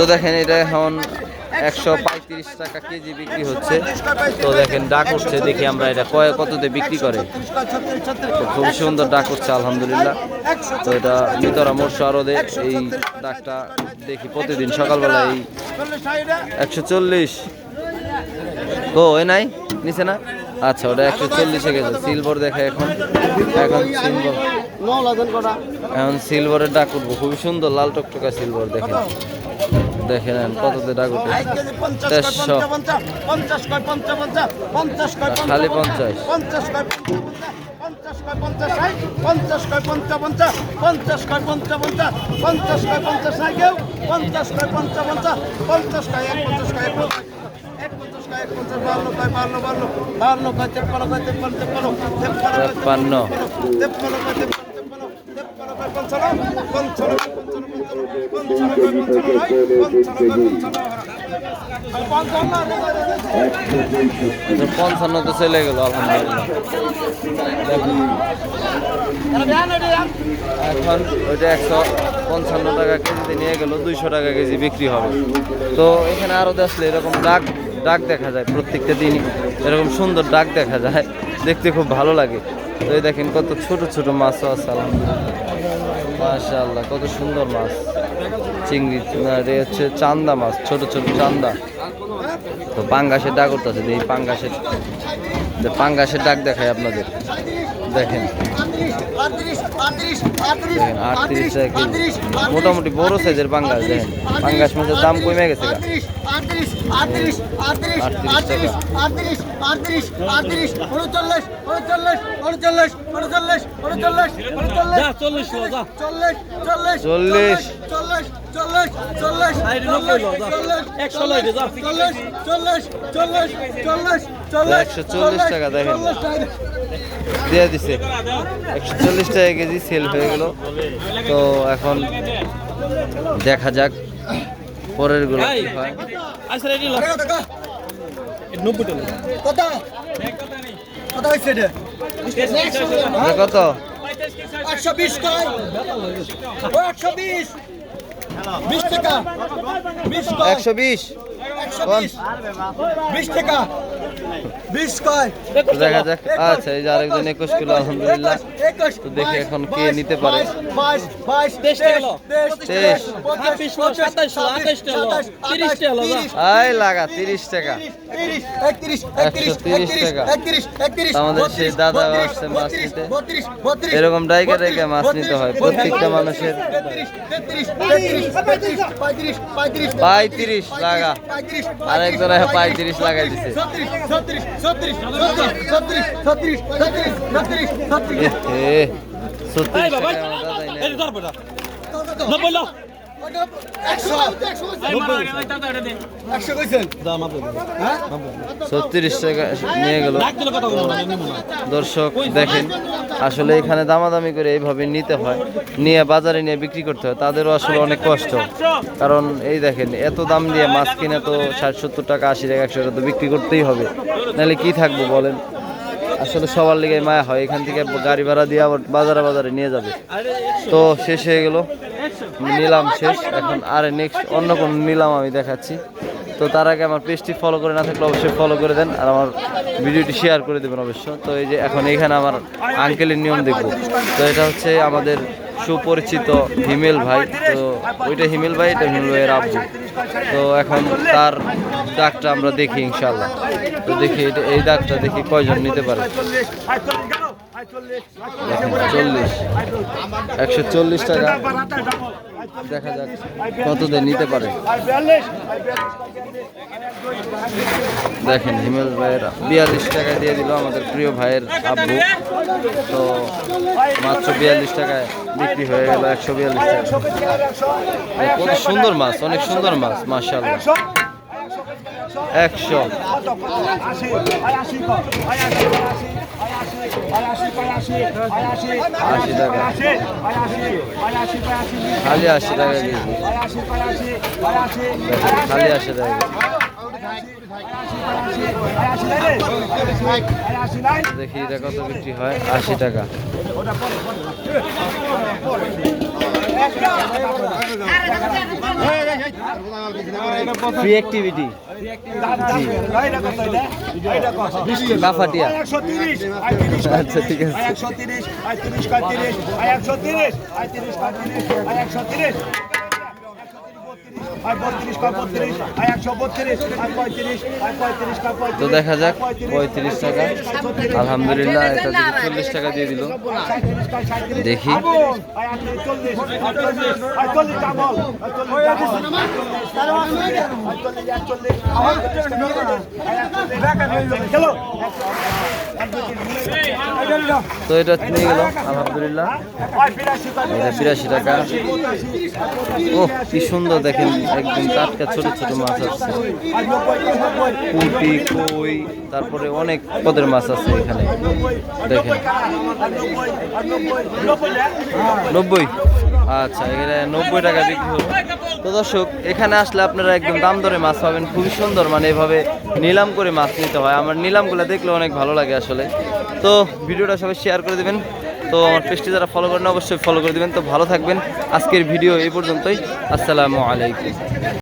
তো দেখেন, এটা এখন একশো পঁয়ত্রিশ টাকা কেজি বিক্রি হচ্ছে। তো দেখেন, ডাক উঠছে, দেখি আমরা এটা কয় কততে বিক্রি করে। তো খুব সুন্দর ডাক উঠছে, আলহামদুলিল্লাহ। তো এটা নিতরা মোর্শ আরদে এই ডাকটা দেখি প্রতিদিন সকালবেলা এই একশো চল্লিশ। ও, এ নাই? নিচে না? আচ্ছা ওটা একশো চল্লিশে গেছে। সিলভার দেখে এখন এখন সিলভার এখন সিলভারের ডাক উঠবো। খুবই সুন্দর, লাল টকটকা সিলভার দেখেন। দেখে নেন কততে ডাক উঠে দেড়শো খালি পঞ্চাশ পঞ্চাশ কয় পঞ্চাশ ষাট পঞ্চাশ কয় পঞ্চা পঞ্চা পঞ্চাশ কয় পঞ্চা পঞ্চা পঞ্চাশ কয় পঞ্চাশ ষাট কেউ পঞ্চাশ কয় পঞ্চা পঞ্চা পঞ্চাশ কয় এক পঞ্চাশ কয় এক তেপ্পান্ন তেপ্পান্ন তেপ্পান্ন পঞ্চান্ন তো চলে গেল, আলহামদুলিল্লাহ। এখন ওইটা একশো পঞ্চান্ন টাকা কেজিতে নিয়ে গেল, দুইশো টাকা কেজি বিক্রি হবে। তো এখানে আরও আসলে এরকম ডাক ডাক দেখা যায় প্রত্যেকটা দিনই। এরকম সুন্দর ডাক দেখা যায়, দেখতে খুব ভালো লাগে। তো দেখেন কত ছোট ছোট মাছও আছে, আলহামদুলিল্লাহ। মাশাআল্লাহ, কত সুন্দর মাছ। চিংড়ি এটা হচ্ছে চান্দা মাছ, ছোট ছোট চান্দা। তো পাঙ্গাসের ডাক উঠতেছে, এই পাঙ্গাসের পাঙ্গাসের ডাক দেখায় আপনাদের। দেখেন। মোটামুটি বড় সাইজের পাঙ্গাস দেখেন। পাঙ্গাস মাছের দাম কমে গেছে চল্লিশ চল্লিশ চল্লিশ চল্লিশ চল্লিশ চল্লিশ একশো চল্লিশ টাকা, দেখেন। দিয়ে দিস দিছে একশো চল্লিশ টাকা কেজি সেল হয়ে গেল। তো এখন দেখা যাক পরেরগুলো কত বিশ বিশ টাকা একশো বিশ। আচ্ছা, আরেকজন একুশ এখন কে নিতে পারে। তিরিশ টাকা। তিরিশ টাকা। আমাদের সেই দাদা মাছ নিতে। এরকম ডাইকে ডাইকে মাছ নিতে হয়। প্রত্যেকটা মানুষের পঁয়ত্রিশ লাগা। আরেক জোড়ায় পঁয়ত্রিশ লাগাই দিছে সত্যি ছত্রিশ হ্যাঁ? ছত্রিশ টাকা নিয়ে গেল। দর্শক দেখেন আসলে এখানে দামাদামি করে এইভাবে নিতে হয়। নিয়ে বাজারে নিয়ে বিক্রি করতে হয়। তাদেরও আসলে অনেক কষ্ট। কারণ এই দেখেন এত দাম দিয়ে মাছ কিনে তো ষাট সত্তর টাকা আশি টাকা একশো টাকা তো বিক্রি করতেই হবে। নাহলে কি থাকব বলেন? আসলে সবার লিগে মায়া হয়। এখান থেকে গাড়ি ভাড়া দিয়ে আবার বাজারে বাজারে নিয়ে যাবে। তো শেষ হয়ে গেল। নিলাম শেষ। এখন আরে নেক্সট অন্য কোন নিলাম আমি দেখাচ্ছি। তো তার আগে আমার পেজটি ফলো করে না থাকলে অবশ্যই ফলো করে দেন আর আমার ভিডিওটি শেয়ার করে দেবেন অবশ্য। তো এই যে এখন এখানে আমার আঙ্কেলের নিয়ম দেখব। তো এটা হচ্ছে আমাদের সুপরিচিত হিমেল ভাই। তো ওইটা হিমেল ভাই, এটা হিমেল ভাইয়ের আব্বু। তো এখন তার ডাকটা আমরা দেখি ইনশাল্লাহ তো দেখি এই ডাকটা দেখি কয়জন নিতে পারে। চল্লিশ। একশো চল্লিশ টাকা। দেখা যাক কত দিয়ে নিতে পারে। দেখেন হিমেল ভাইয়ের, বিয়াল্লিশ টাকা দিয়ে দিল আমাদের প্রিয় ভাইয়ের আব্বু। তো মাত্র বিয়াল্লিশ টাকায় বিক্রি হয়ে গেল একশো বিয়াল্লিশ টাকা। কত সুন্দর মাছ, অনেক সুন্দর মাছ মার্শাল্লাহ একশো। আশি টাকা খালি আশি টাকা কেজি খালি আশি টাকা দেখি এটা কত বিক্রি হয় আশি টাকা ফ্রি অ্যাক্টিভিটি তিরিশ আচ্ছা ঠিক আছে একশো তিরিশ আয় তিরিশ আয় একশো তিরিশ আয় তিরিশ কয় তিরিশ আয় একশো তিরিশ তো দেখা যাক পঁয়ত্রিশ টাকা। আলহামদুলিল্লাহ এটা দিকে চল্লিশ টাকা দিয়ে দিল। দেখি। তো এটা নিয়ে গেল, আলহামদুলিল্লাহ। বিরাশি টাকা। ও কি সুন্দর দেখেন, একদম টাটকা ছোট ছোট মাছ আছে পুঁটি কই, তারপরে অনেক পদের মাছ আছে এখানে। দেখেন। নব্বই। আচ্ছা এখানে নব্বই টাকা বিক্রি হলো। তো দর্শক, এখানে আসলে আপনারা একদম দাম দরে মাছ পাবেন, খুবই সুন্দর মানে এভাবে নিলাম করে মাছ নিতে হয়। আমার নিলামগুলো দেখলে অনেক ভালো লাগে আসলে। তো ভিডিওটা সবাই শেয়ার করে দেবেন। তো আমার পেজটি যারা ফলো করেন, অবশ্যই ফলো করে দেবেন। তো ভালো থাকবেন। আজকের ভিডিও এই পর্যন্তই। আসসালামু আলাইকুম।